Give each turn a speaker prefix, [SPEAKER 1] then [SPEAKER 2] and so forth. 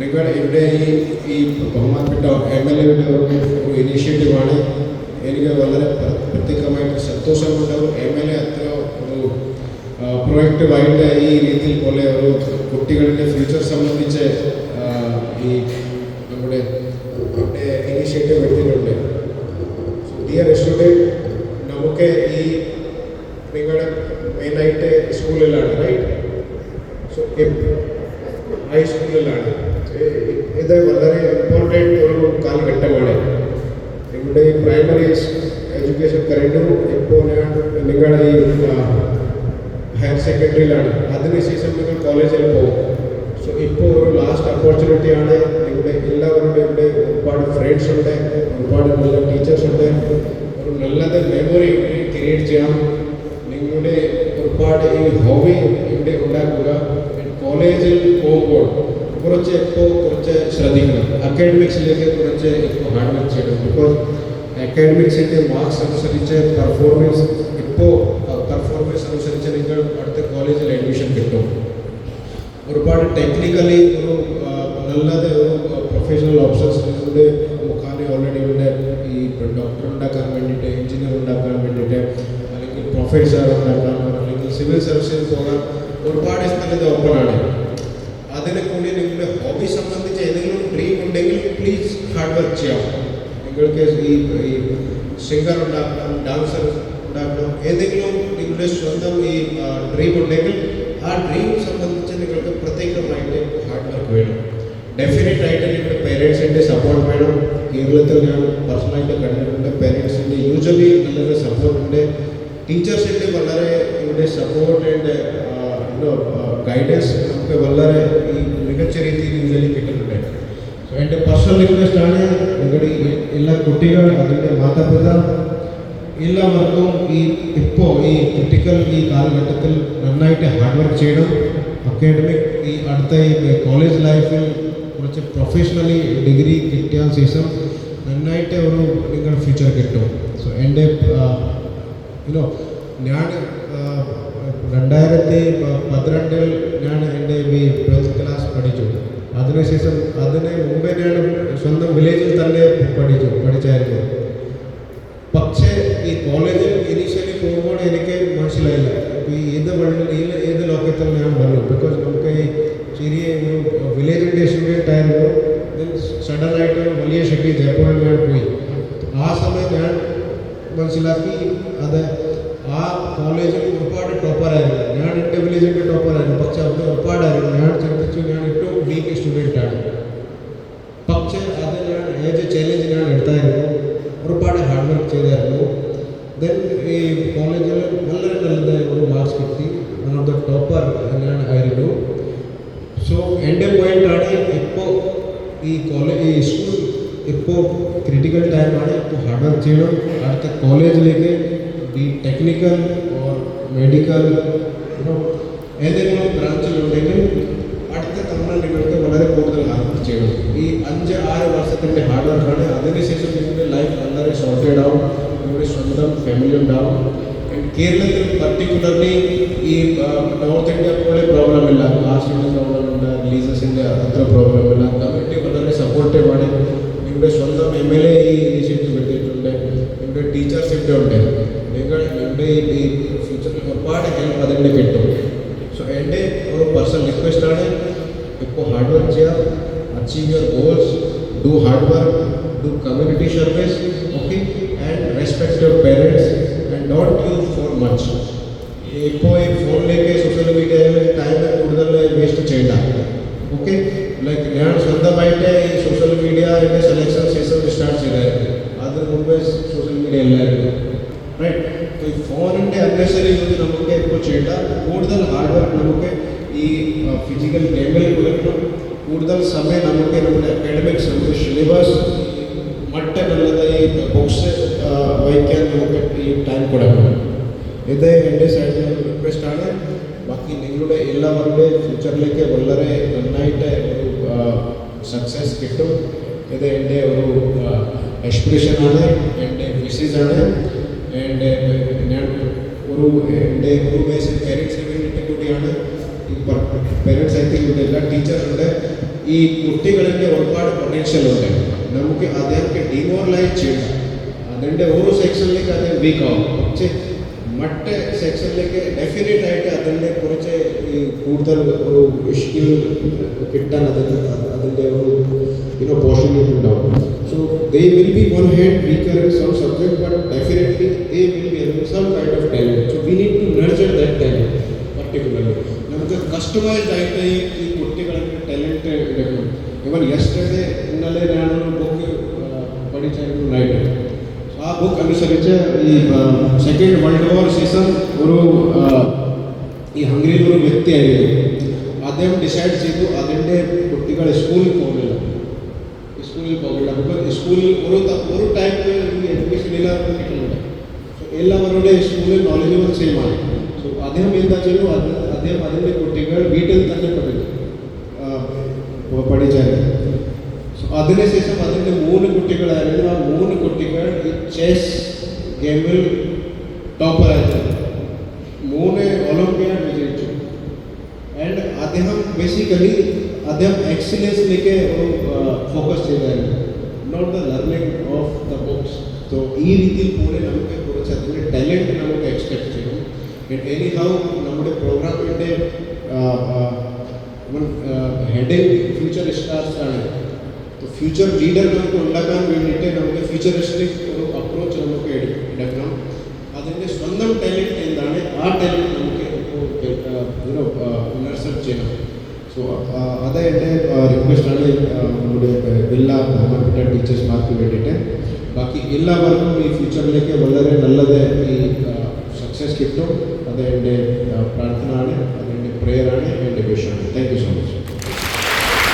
[SPEAKER 1] നിങ്ങൾ ഇവിടെ ഈ ഈ ബഹുമാനപ്പെട്ട എം എൽ എയുടെ ഒരു ഇനീഷ്യേറ്റീവാണ് എനിക്ക് വളരെ പ്ര- പ്രത്യേകമായിട്ട് സന്തോഷമുണ്ട് എം എൽ എ അത്ര ഒരു പ്രൊയക്റ്റീവായിട്ട് ഈ രീതിയിൽ പോലെ ഒരു കുട്ടികളുടെ ഫ്യൂച്ചർ സംബന്ധിച്ച് ഈ നമ്മുടെ ഇനീഷ്യേറ്റീവ് എടുത്തിട്ടുണ്ട്. ഡിയർ സ്റ്റുഡന്റ് നമുക്ക് ഈ നിങ്ങളുടെ മെയിനായിട്ട് സ്കൂളിലാണ് റൈറ്റ് സോ ഹൈസ്കൂളിലാണ് ഇത് വളരെ ഇമ്പോർട്ടന്റ് ഒരു കാലഘട്ടമാണ്. നിങ്ങളുടെ പ്രൈമറി എഡ്യൂക്കേഷൻ കഴിഞ്ഞു. ഇപ്പോൾ ഞാൻ നിങ്ങളുടെ ഈ ഹയർ സെക്കൻഡറിയിലാണ് അതിനുശേഷം നിങ്ങൾ കോളേജിൽ പോകും. സോ ഇപ്പോൾ ഒരു ലാസ്റ്റ് ഓപ്പർച്യൂണിറ്റിയാണ് നിങ്ങളുടെ എല്ലാവരുടെയും ഇവിടെ ഒരുപാട് ഫ്രണ്ട്സ് ഉണ്ട്. ഒരുപാട് നല്ല ടീച്ചേഴ്സ് ഉണ്ട്. ഒരു നല്ലത് മെമ്മറി ക്രിയേറ്റ് ചെയ്യാം. നിങ്ങളുടെ ഒരുപാട് ഈ ഹോബി ഇവിടെ ഉണ്ടാക്കുക. കോളേജിൽ പോകുമ്പോൾ കുറച്ച് ഇപ്പോൾ കുറച്ച് ശ്രദ്ധിക്കണം. അക്കാഡമിക്സിലേക്ക് കുറച്ച് ഇപ്പോൾ ഹാർഡ് വർക്ക് ചെയ്യണം ബിക്കോസ് അക്കാഡമിക്സിന്റെ മാർക്സ് അനുസരിച്ച് പെർഫോമൻസ് ഇപ്പോൾ പെർഫോമൻസ് അനുസരിച്ച് നിങ്ങൾ അടുത്ത കോളേജിൽ അഡ്മിഷൻ കിട്ടും. ഒരുപാട് ടെക്നിക്കലി ഒരു നല്ലത് ഒരു പ്രൊഫഷണൽ ഓപ്ഷൻസ് നിങ്ങളുടെ മുഖാനെ ഓൾറെഡി ഉണ്ട്. ഈ ഡോക്ടർ ഉണ്ടാക്കാൻ വേണ്ടിയിട്ട് എഞ്ചിനീയർ ഉണ്ടാക്കാൻ വേണ്ടിയിട്ട് അല്ലെങ്കിൽ പ്രൊഫസർ ഉണ്ടാക്കാൻ അല്ലെങ്കിൽ സിവിൽ സർവീസിൽ പോകാൻ ഒരുപാട് സ്ഥലത്ത് ഓപ്പൺ ആണ്. അതിനെ കൂടി നിങ്ങളുടെ ഹോബി സംബന്ധിച്ച് ഏതെങ്കിലും ഡ്രീം ഉണ്ടെങ്കിൽ പ്ലീസ് ഹാർഡ് വർക്ക് ചെയ്യാം നിങ്ങൾക്ക് ഈ ഈ സിംഗർ ഉണ്ടാക്കണം ഡാൻസർ ഉണ്ടാക്കണം ഏതെങ്കിലും നിങ്ങളുടെ സ്വന്തം ഈ ഡ്രീം ഉണ്ടെങ്കിൽ ആ ഡ്രീം സംബന്ധിച്ച് നിങ്ങൾക്ക് പ്രത്യേകമായിട്ട് ഹാർഡ് വർക്ക് വേണം ഡെഫിനറ്റ് ആയിട്ട് നിങ്ങളുടെ പേരൻസിന്റെ സപ്പോർട്ട് വേണം കേരളത്തിൽ ഞാൻ പേഴ്സണലായിട്ട് കണ്ടിട്ടുണ്ട് പേരൻസിന്റെ യൂഷ്വലി നല്ലൊരു സപ്പോർട്ട് ഉണ്ട് ടീച്ചേഴ്സിന്റെ വളരെ ഇവിടെ സപ്പോർട്ട് ആൻഡ് ഗൈഡൻസ് നമുക്ക് വളരെ ഈ മികച്ച രീതിയിൽ ഇതിൽ കിട്ടുന്നുണ്ട് സോ എന്റെ പേഴ്സണൽ റിക്വസ്റ്റ് ആണ് നിങ്ങളുടെ എല്ലാ കുട്ടികൾ അതിന്റെ മാതാപിതാ എല്ലാവർക്കും ഈ ഇപ്പോൾ ഈ ക്രിട്ടിക്കൽ ഈ കാലഘട്ടത്തിൽ നന്നായിട്ട് ഹാർഡ് വർക്ക് ചെയ്യണം. അക്കാഡമിക് ഈ അടുത്ത ഈ കോളേജ് ലൈഫിൽ കുറച്ച് പ്രൊഫഷണലി ഡിഗ്രി കിട്ടിയ ശേഷം നന്നായിട്ട് ഒരു നിങ്ങൾ ഫ്യൂച്ചർ കിട്ടും. സോ എന്റെ യുനോ ഞാൻ രണ്ടായിരത്തി പന്ത്രണ്ടിൽ ഞാൻ എന്റെ ഈ ട്വൽത്ത് ക്ലാസ് പഠിച്ചു. അതിനുശേഷം അതിന് മുമ്പേ ഞാൻ സ്വന്തം വില്ലേജിൽ തന്നെ പഠിച്ചു പഠിച്ചായിരുന്നു. പക്ഷേ ഈ കോളേജിൽ ഇനീഷ്യലി പോകുമ്പോൾ എനിക്ക് മനസ്സിലായില്ല. ഈ ഏത് വഴി ഏത് ലോകത്തിൽ ഞാൻ വന്നു. ബിക്കോസ് നമുക്ക് ഈ ചെറിയ ഒരു വില്ലേജിന്റെ സ്റ്റുഡന്റ് ആയിരുന്നു. സഡനായിട്ട് വലിയ ഷെട്ടി ജയ്പൂരിൽ ഞാൻ പോയി. ആ സമയം ഞാൻ മനസ്സിലാക്കി അത് ആ കോളേജിൽ ഒരുപാട് ടോപ്പറായിരുന്നു ഞാൻ എന്റെ വില്ലേജിന്റെ ടോപ്പറായിരുന്നു പക്ഷെ അവിടെ ഒരുപാടായിരുന്നു. ഞാൻ ചിന്തിച്ചു ഞാൻ ഏറ്റവും വീക്ക് സ്റ്റുഡന്റാണ് പക്ഷേ അത് ഞാൻ ഏത് ചാലഞ്ച് ഞാൻ എടുത്തായിരുന്നു ഒരുപാട് ഹാർഡ് വർക്ക് ചെയ്തായിരുന്നു ദെൻ ഈ കോളേജിൽ വളരെ നല്ലത് ഒരു മാർക്സ് കിട്ടി വൺ ഓഫ് ദ ടോപ്പർ ഞാൻ ആയിരുന്നു സോ എന്റെ പോയിന്റാണ് ഇപ്പോൾ ഈ കോളേജ് ഈ സ്കൂൾ ഇപ്പോൾ ക്രിട്ടിക്കൽ ടൈമാണ് ഇപ്പോൾ ഹാർഡ് വർക്ക് ചെയ്യണം അടുത്ത കോളേജിലേക്ക് ഈ ടെക്നിക്കൽ ഓർ മെഡിക്കൽ ഏതെങ്കിലും ബ്രാഞ്ചിലുണ്ടെങ്കിൽ അടുത്ത നിങ്ങൾക്ക് വളരെ കൂടുതൽ ഹാർഡ് ചെയ്യണം ഈ അഞ്ച് ആറ് വർഷത്തിന്റെ ഹാർഡ് വർക്കാണ് അതിനുശേഷം നിങ്ങളുടെ ലൈഫ് വളരെ ഷോർട്ടേഡ് ആവും. നിങ്ങളുടെ സ്വന്തം ഫാമിലി ഉണ്ടാവും. കേരളത്തിൽ പർട്ടിക്കുലർലി ഈ നോർത്ത് ഇന്ത്യ പോലെ പ്രോബ്ലം ഇല്ല. കാസ്റ്റിന്റെ പ്രോബ്ലം ഉണ്ട്. റിലീജസിന്റെ അത്ര പ്രോബ്ലം ഇല്ല. കമ്മ്യൂണിറ്റി വളരെ സപ്പോർട്ടീവ് ആണ്. നിങ്ങളുടെ സ്വന്തം എം എൽ എ ഈ ഇനിഷ്യേറ്റീവ് എടുത്തിട്ടുണ്ട്. നിങ്ങളുടെ ടീച്ചേഴ്സ് ഇവിടെ ഉണ്ട്. നിങ്ങൾ നിങ്ങളുടെ ഈ ഫ്യൂച്ചറിൽ ഒരുപാട് ഹെൽപ്പ് അതിന്റെ കിട്ടും. സോ എന്റെ ഒരു പേഴ്സണൽ റിക്വസ്റ്റ് ആണ് ഇപ്പോൾ ഹാർഡ് വർക്ക് ചെയ്യുക achieve your goals do hard work do community service okay and respect your parents and don't use for much ഇപ്പോൾ ഈ ഫോണിലേക്ക് സോഷ്യൽ മീഡിയയിൽ ടൈം കൂടുതൽ വേസ്റ്റ് ചെയ്യണ്ട ഓക്കെ ലൈക്ക് ഞാൻ സ്വന്തമായിട്ട് ഈ സോഷ്യൽ മീഡിയ എന്റെ സെലക്ഷൻ സീസൺ സ്റ്റാർട്ട് ചെയ്തായിരുന്നു അതിന് മുമ്പേ സോഷ്യൽ മീഡിയ ഇല്ലായിരുന്നു റൈറ്റ് ഈ ഫോണിന്റെ അന്നേസരി യൂസ് നമുക്ക് ഇപ്പോൾ ചെയ്യേണ്ട കൂടുതൽ ഹാർഡ് വർക്ക് നമുക്ക് ഈ ഫിസിക്കൽ ഗെയിമിൽ പുലർത്തും. കൂടുതൽ സമയം നമുക്ക് നമ്മുടെ അക്കാഡമിക്സ് നമ്മുടെ സിലബസ് മറ്റുള്ളത് ഈ ബുക്സ് വഹിക്കാൻ നമുക്ക് ഈ ടൈം കൊടുക്കണം. ഇത് എന്റെ സൈഡിൽ ആണ്. ബാക്കി നിങ്ങളുടെ എല്ലാവരുടെയും ഫ്യൂച്ചറിലേക്ക് വളരെ നന്നായിട്ട് ഒരു സക്സസ് കിട്ടും. ഇത് എന്റെ ഒരു എക്സ്പ്രഷനാണ് എന്റെ ആണ്. എന്റെ ഞാൻ ഒരു എന്റെ ഒരു ബേസിൽ പേരൻസിന് വേണ്ടിയിട്ട് കൂടിയാണ് പേരൻസ് ആയിട്ട് ഇവിടെ എല്ലാ ടീച്ചറുണ്ട് ഈ കുട്ടികളിന്റെ ഒരുപാട് പൊട്ടൻഷ്യൽ ഉണ്ട്. നമുക്ക് അദ്ദേഹത്തെ ഡിമോറലൈസ് ചെയ്യണം അതിന്റെ ഓരോ സെക്ഷനിലേക്ക് അദ്ദേഹം വീക്ക് ആവും. പക്ഷേ മറ്റ് സെക്ഷനിലേക്ക് ഡെഫിനറ്റ് ആയിട്ട് അതിന്റെ കുറച്ച് കൂടുതൽ ഒരു സ്കിൽ കിട്ടാൻ അതിന് അതിന്റെ ഒരു യുനോ പോസിബിലിറ്റി ഉണ്ടാവും. So they will be one hand weaker in some subject but definitely they will be some kind of talent so we need to nurture that talent particularly നമുക്ക് കസ്റ്റമൈസ്ഡ് ആയിട്ട് ഈ ഈ കുട്ടികൾക്ക് ടാലന്റ് എടുക്കണം ഇവൻ yesterday ഇന്നലെ ഞാനൊരു ബുക്ക് പഠിച്ചായിരുന്നു നൈറ്റ് ആ ബുക്ക് അനുസരിച്ച് ഈ സെക്കൻഡ് വേൾഡ് വാർ സീസൺ ഒരു ആ, ഈ ഹംഗറിയിൽ ഒരു വ്യക്തിയായിരുന്നു അദ്ദേഹം ഡിസൈഡ് ചെയ്തു അതിന്റെ കുട്ടികൾ സ്കൂളിൽ പോകുന്നില്ല സ്കൂളിൽ പോകില്ല ബിക്കോസ് സ്കൂളിൽ ഒരു ത- ഒരു ടൈപ്പ് ഈ എഡ്യൂക്കേഷൻ എല്ലാവർക്കും കിട്ടുന്നുണ്ട് സോ എല്ലാവരുടെ സ്കൂളിൽ നോളജബിൾ സെയിം ആണ് സോ അദ്ദേഹം എന്താ ചെയ്തു അത് അദ്ദേഹം അതിന്റെ കുട്ടികൾ വീട്ടിൽ തന്നെ പഠിച്ചു ആ, പഠിച്ചായിരുന്നു സോ അതിനുശേഷം അതിന്റെ മൂന്ന് കുട്ടികളായിരുന്നു. ആ മൂന്ന് കുട്ടികൾ ഈ ചെസ് ഗെയിമിൽ ടോപ്പറായിരുന്നു. മൂന്ന് ഒളിമ്പിയാഡ് വിജയിച്ചു. ആൻഡ് അദ്ദേഹം ബേസിക്കലി അദ്ദേഹം എക്സലൻസിലേക്ക് ഒരു ഫോക്കസ് ചെയ്തായിരുന്നു. Not the learning of the books so ഈ രീതിയിൽ പോലെ നമുക്ക് കുറച്ച് അതിന്റെ ടാലന്റ് നമുക്ക് എക്സ്പെക്ട് ചെയ്യണം എനി ഹൗ നമ്മുടെ പ്രോഗ്രാമിന്റെ ഹെഡിങ് ഫ്യൂച്ചർ സ്റ്റാർസ് ആണ്. ഫ്യൂച്ചർ ലീഡർ നമുക്ക് ഉണ്ടാക്കാൻ വേണ്ടിയിട്ട് നമുക്ക് ഫ്യൂച്ചറിസ്റ്റിക് ഒരു അപ്രോച്ച് നമുക്ക് എടു- എടുക്കണം. അതിന്റെ സ്വന്തം ടാലന്റ് എന്താണ്? ആ ടാലന്റ് നമുക്ക് ഇപ്പോൾ നഴ്സർ ചെയ്യണം. സോ അത് എന്റെ റിക്വസ്റ്റാണ് നമ്മുടെ എല്ലാ ബഹുമാനപ്പെട്ട ടീച്ചേഴ്സ്മാർക്ക് വേണ്ടിയിട്ട്. ബാക്കി എല്ലാവർക്കും ഈ ഫ്യൂച്ചറിലേക്ക് വളരെ നല്ലത് ഈ സക്സസ് കിട്ടും. അത് എന്റെ പ്രാർത്ഥനയാണ് അത് എന്റെ പ്രെയറാണ് എന്റെ വിഷമാണ് താങ്ക് യു സോ മച്ച്